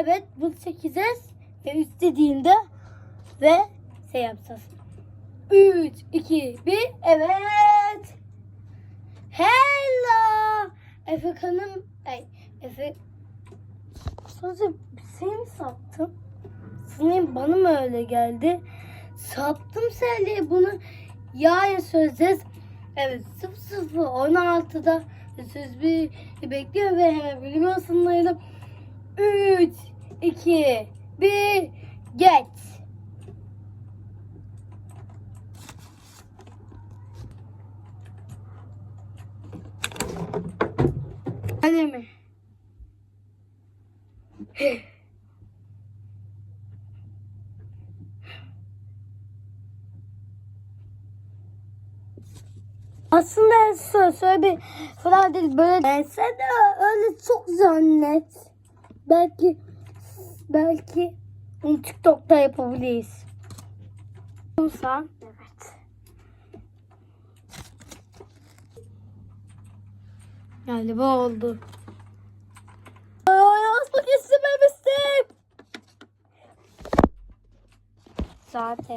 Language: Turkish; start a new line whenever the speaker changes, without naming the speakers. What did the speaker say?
Evet bunu çekeceğiz. Ve üst dediğinde ve şey yapacağız. 3, 2, 1. Evet. Hello. Efe kanım. Ay Efe. Sadece seni mi sattım? Senin bana mı öyle geldi? Sattım seni bunu. Yarın sözeceğiz. Evet 0016'da söz bir bekliyor ve hemen ısınmayalım. 3, 2, 1, geç. Hadi mi? Aslında söyle, söyle bir falan değil böyle Ben sen de öyle çok zannet. Belki belki onu TikTok'ta yapabiliriz. Sen evet. Galiba oldu. Ay asmak istememiştim. Zaten.